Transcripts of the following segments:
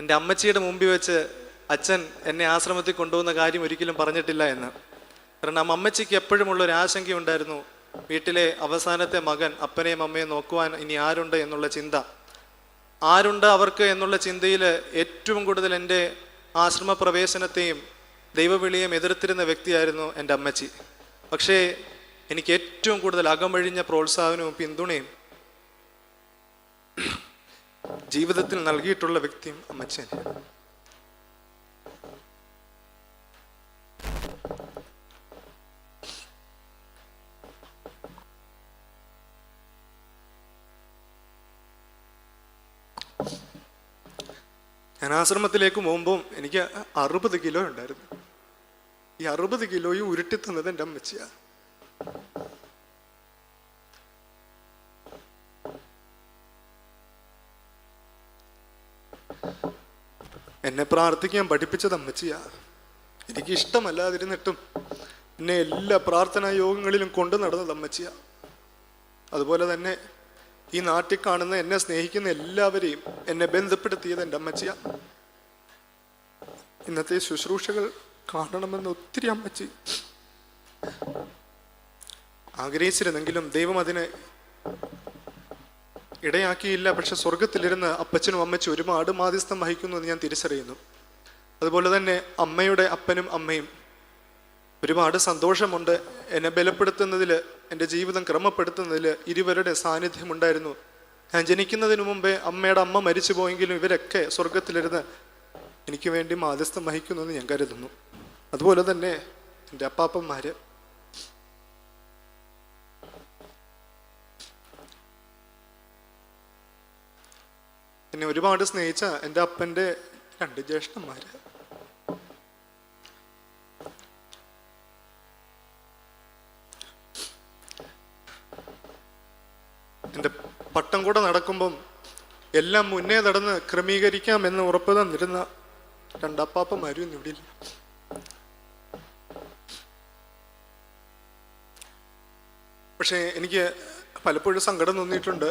എന്റെ അമ്മച്ചിയുടെ മുമ്പിൽ വെച്ച് അച്ഛൻ എന്നെ ആശ്രമത്തിൽ കൊണ്ടുപോകുന്ന കാര്യം ഒരിക്കലും പറഞ്ഞിട്ടില്ല എന്ന്. കാരണം അമ്മച്ചിക്ക് എപ്പോഴുമുള്ള ഒരു ആശങ്കയുണ്ടായിരുന്നു വീട്ടിലെ അവസാനത്തെ മകൻ അപ്പനെയും അമ്മയും നോക്കുവാൻ ഇനി ആരുണ്ട് എന്നുള്ള ചിന്ത. ആരുണ്ട് അവർക്ക് എന്നുള്ള ചിന്തയിൽ ഏറ്റവും കൂടുതൽ എന്റെ ആശ്രമ പ്രവേശനത്തെയും എതിർത്തിരുന്ന വ്യക്തിയായിരുന്നു എന്റെ അമ്മച്ചി. പക്ഷേ എനിക്ക് ഏറ്റവും കൂടുതൽ അകമഴിഞ്ഞ പ്രോത്സാഹനവും പിന്തുണയും ജീവിതത്തിൽ നൽകിയിട്ടുള്ള വ്യക്തിയും അമ്മച്ചൻ. ഞാൻ ആശ്രമത്തിലേക്ക് പോകുമ്പോൾ എനിക്ക് അറുപത് കിലോ ഉണ്ടായിരുന്നു. ഈ അറുപത് കിലോയും ഉരുട്ടി എന്റെ അമ്മച്ചിയാ എന്നെ പ്രാർത്ഥിക്കാൻ പഠിപ്പിച്ചത് അമ്മച്ചിയാ. എനിക്ക് ഇഷ്ടമല്ലാതിരുന്നിട്ടും എന്നെ എല്ലാ പ്രാർത്ഥനാ യോഗങ്ങളിലും കൊണ്ടു നടന്നത് അമ്മച്ചിയാ. അതുപോലെ തന്നെ ഈ നാട്ടിൽ കാണുന്ന എന്നെ സ്നേഹിക്കുന്ന എല്ലാവരെയും എന്നെ ബന്ധപ്പെടുത്തിയത് എന്റെ അമ്മച്ചിയാ. ഇന്നത്തെ ശുശ്രൂഷകൾ കാണണമെന്ന് ഒത്തിരി അമ്മച്ചി ആഗ്രഹിച്ചിരുന്നെങ്കിലും ദൈവം അതിനെ ഇടയാക്കിയില്ല. പക്ഷെ സ്വർഗത്തിലിരുന്ന് അപ്പച്ചനും അമ്മച്ചും ഒരുപാട് മാധ്യസ്ഥം വഹിക്കുന്നു എന്ന് ഞാൻ തിരിച്ചറിയുന്നു. അതുപോലെ തന്നെ അമ്മയുടെ അപ്പനും അമ്മയും ഒരുപാട് സന്തോഷമുണ്ട്. എന്നെ ബലപ്പെടുത്തുന്നതിൽ എന്റെ ജീവിതം ക്രമപ്പെടുത്തുന്നതിൽ ഇരുവരുടെ സാന്നിധ്യം ഉണ്ടായിരുന്നു ഞാൻ ജനിക്കുന്നതിന് മുമ്പേ അമ്മയുടെ അമ്മ മരിച്ചു പോയെങ്കിലും ഇവരൊക്കെ സ്വർഗത്തിലിരുന്ന് എനിക്ക് വേണ്ടി മാധ്യസ്ഥം വഹിക്കുന്നു എന്ന് ഞാൻ കരുതുന്നു. അതുപോലെ തന്നെ എന്റെ അപ്പാപ്പന്മാര് എന്നെ ഒരുപാട് സ്നേഹിച്ച എന്റെ അപ്പന്റെ രണ്ട് ജ്യേഷ്ഠന്മാര്. എന്റെ പട്ടം കൂടെ നടക്കുമ്പം എല്ലാം മുന്നേ നടന്ന് ക്രമീകരിക്കാം എന്ന് ഉറപ്പ് തന്നിരുന്ന രണ്ടപ്പാപ്പന്മാരും ഇന്ന് ഇവിടെ ഇല്ല പക്ഷേ എനിക്ക് പലപ്പോഴും സങ്കടം തോന്നിയിട്ടുണ്ട്.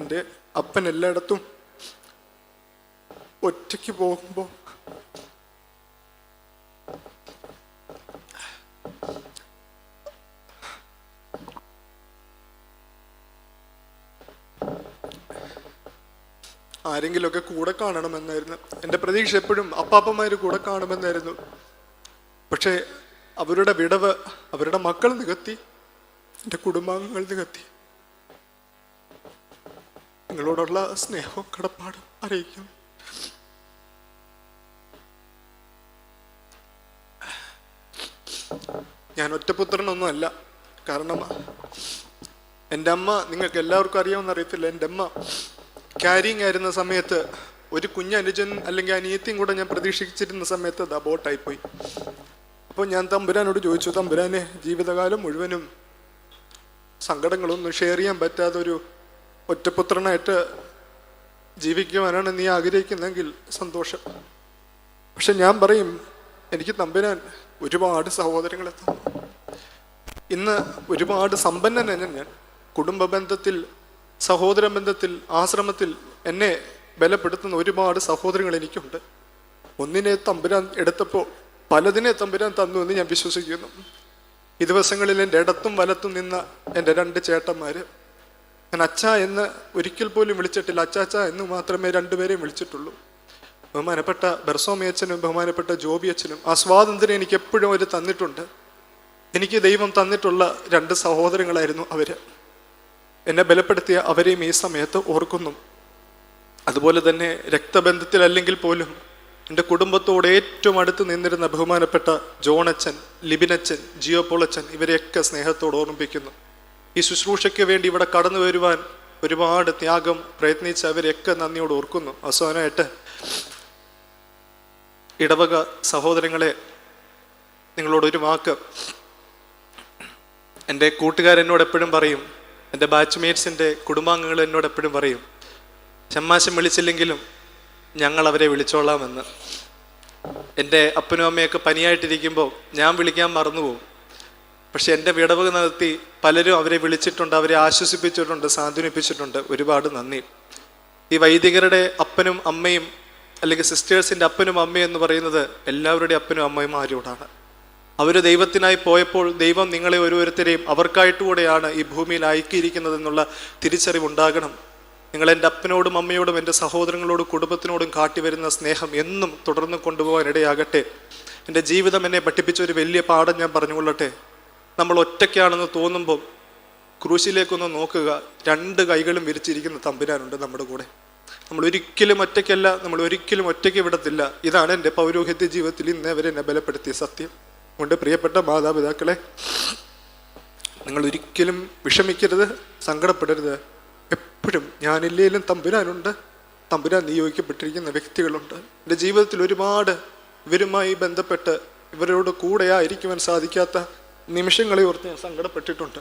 എന്റെ അപ്പൻ എല്ലായിടത്തും ഒറ്റയ്ക്ക് പോകുമ്പോൾ ആരെങ്കിലുമൊക്കെ കൂടെ കാണണമെന്നായിരുന്നു. എന്റെ പ്രതീക്ഷ എപ്പോഴും അപ്പാപ്പന്മാർ കൂടെ കാണുമെന്നായിരുന്നു. പക്ഷേ അവരുടെ വിടവ് അവരുടെ മക്കൾ നികത്തി എന്റെ കുടുംബാംഗങ്ങൾ നികത്തി. നിങ്ങളോടുള്ള സ്നേഹവും കടപ്പാടും അറിയിക്കും. ഞാൻ ഒറ്റപുത്രനൊന്നുമല്ല. കാരണം എന്റെ അമ്മ നിങ്ങൾക്ക് എല്ലാവർക്കും അറിയാമെന്ന് അറിയത്തില്ല. എന്റെ അമ്മ ക്യാരിങ് ആയിരുന്ന സമയത്ത് ഒരു കുഞ്ഞനുജൻ അല്ലെങ്കിൽ അനിയത്തിയും കൂടെ ഞാൻ പ്രതീക്ഷിച്ചിരുന്ന സമയത്ത് അത് അബോട്ടായിപ്പോയി അപ്പോൾ ഞാൻ തമ്പുരാനോട് ചോദിച്ചു തമ്പുരാനെ ജീവിതകാലം മുഴുവനും സങ്കടങ്ങളൊന്നും ഷെയർ ചെയ്യാൻ പറ്റാത്ത ഒരു ഒറ്റപുത്രനായിട്ട് ജീവിക്കുവാനാണ് നീ ആഗ്രഹിക്കുന്നെങ്കിൽ സന്തോഷം. പക്ഷെ ഞാൻ പറയും എനിക്ക് തമ്പുരാൻ ഒരുപാട് സഹോദരങ്ങളെ ഇന്ന് ഒരുപാട് സമ്പന്നനാണ് ഞാൻ കുടുംബ ബന്ധത്തിൽ സഹോദര ബന്ധത്തിൽ ആശ്രമത്തിൽ എന്നെ ബലപ്പെടുത്തുന്ന ഒരുപാട് സഹോദരങ്ങൾ എനിക്കുണ്ട്. ഒന്നിനെ തമ്പുരാൻ എടുത്തപ്പോൾ പലതിനെ തമ്പുരാൻ തന്നു എന്ന് ഞാൻ വിശ്വസിക്കുന്നു. ഈ ദിവസങ്ങളിൽ എന്റെ ഇടത്തും വലത്തും നിന്ന എന്റെ രണ്ട് ചേട്ടന്മാര് ഞാൻ അച്ഛ എന്ന് ഒരിക്കൽ പോലും വിളിച്ചിട്ടില്ല. അച്ചാച്ച എന്ന് മാത്രമേ രണ്ടുപേരെയും വിളിച്ചിട്ടുള്ളൂ. ബഹുമാനപ്പെട്ട ബെർസോമി അച്ഛനും ബഹുമാനപ്പെട്ട ജോബി അച്ഛനും ആ സ്വാതന്ത്ര്യം എനിക്ക് എപ്പോഴും അവർ തന്നിട്ടുണ്ട്. എനിക്ക് ദൈവം തന്നിട്ടുള്ള രണ്ട് സഹോദരങ്ങളായിരുന്നു അവർ. എന്നെ ബലപ്പെടുത്തിയ അവരെയും ഈ സമയത്ത് ഓർക്കുന്നു. അതുപോലെ തന്നെ രക്തബന്ധത്തിലല്ലെങ്കിൽ പോലും എന്റെ കുടുംബത്തോട് ഏറ്റവും അടുത്ത് നിന്നിരുന്ന ബഹുമാനപ്പെട്ട ജോണച്ചൻ ലിബിനച്ചൻ ജിയോപോളച്ചൻ ഇവരെയൊക്കെ സ്നേഹത്തോട് ഓർമ്മിപ്പിക്കുന്നു. ഈ ശുശ്രൂഷയ്ക്ക് വേണ്ടി ഇവിടെ കടന്നു വരുവാൻ ഒരുപാട് ത്യാഗം പ്രയത്നിച്ച് അവരെയൊക്കെ നന്ദിയോട് ഓർക്കുന്നു. അവസാനമായിട്ട് ഇടവക സഹോദരങ്ങളെ നിങ്ങളോടൊരു വാക്ക്. എന്റെ കൂട്ടുകാരെന്നോട് എപ്പോഴും പറയും എന്റെ ബാച്ച്മേറ്റ്സിന്റെ കുടുംബാംഗങ്ങൾ എന്നോട് എപ്പോഴും പറയും ചമ്മാശം വിളിച്ചില്ലെങ്കിലും ഞങ്ങൾ അവരെ വിളിച്ചോളാമെന്ന്. എന്റെ അപ്പനും അമ്മയൊക്കെ പനിയായിട്ടിരിക്കുമ്പോൾ ഞാൻ വിളിക്കാൻ മറന്നുപോകും. പക്ഷെ എന്റെ വിടവ് നടത്തി പലരും അവരെ വിളിച്ചിട്ടുണ്ട് അവരെ ആശ്വസിപ്പിച്ചിട്ടുണ്ട് സാന്ത്വനിപ്പിച്ചിട്ടുണ്ട്. ഒരുപാട് നന്ദി. ഈ വൈദികരുടെ അപ്പനും അമ്മയും അല്ലെങ്കിൽ സിസ്റ്റേഴ്സിന്റെ അപ്പനും അമ്മയും എന്ന് പറയുന്നത് എല്ലാവരുടെ അപ്പനും അമ്മയും ആരോടാണ്? അവർ ദൈവത്തിനായി പോയപ്പോൾ ദൈവം നിങ്ങളെ ഓരോരുത്തരെയും അവർക്കായിട്ട് കൂടെയാണ് ഈ ഭൂമിയിൽ അയക്കിയിരിക്കുന്നത് എന്നുള്ള തിരിച്ചറിവുണ്ടാകണം നിങ്ങൾ എന്റെ അപ്പനോടും അമ്മയോടും എന്റെ സഹോദരങ്ങളോടും കുടുംബത്തിനോടും കാട്ടിവരുന്ന സ്നേഹം എന്നും തുടർന്ന് കൊണ്ടുപോകാൻ ഇടയാകട്ടെ. എന്റെ ജീവിതം എന്നെ പഠിപ്പിച്ച ഒരു വലിയ പാഠം ഞാൻ പറഞ്ഞുകൊള്ളട്ടെ. നമ്മൾ ഒറ്റയ്ക്കാണെന്ന് തോന്നുമ്പോൾ ക്രൂശിലേക്കൊന്ന് നോക്കുക. രണ്ട് കൈകളും വിരിച്ചിരിക്കുന്ന തമ്പുരാനുണ്ട് നമ്മുടെ കൂടെ. നമ്മൾ ഒരിക്കലും ഒറ്റയ്ക്കല്ല നമ്മൾ ഒരിക്കലും ഒറ്റയ്ക്ക് വിടത്തില്ല. ഇതാണ് എന്റെ പൗരോഹിത്യ ജീവിതത്തിൽ ഇന്നേ വരെ എന്നെ ബലപ്പെടുത്തിയ സത്യം. കൊണ്ട് പ്രിയപ്പെട്ട മാതാപിതാക്കളെ നിങ്ങൾ ഒരിക്കലും വിഷമിക്കരുത് സങ്കടപ്പെടരുത്. എപ്പോഴും ഞാനില്ലേലും തമ്പുരാനുണ്ട്. തമ്പുരാൻ നിയോഗിക്കപ്പെട്ടിരിക്കുന്ന വ്യക്തികളുണ്ട്. എന്റെ ജീവിതത്തിൽ ഒരുപാട് ഇവരുമായി ബന്ധപ്പെട്ട് ഇവരോട് കൂടെയായിരിക്കുവാൻ സാധിക്കാത്ത നിമിഷങ്ങളെ ഓർത്ത് ഞാൻ സങ്കടപ്പെട്ടിട്ടുണ്ട്.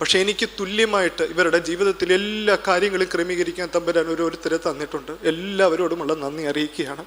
പക്ഷെ എനിക്ക് തുല്യമായിട്ട് ഇവരുടെ ജീവിതത്തിൽ എല്ലാ കാര്യങ്ങളും ക്രമീകരിക്കാൻ തമ്പരാൻ ഓരോരുത്തരെ തന്നിട്ടുണ്ട്. എല്ലാവരോടുമുള്ള നന്ദി അറിയിക്കുകയാണ്.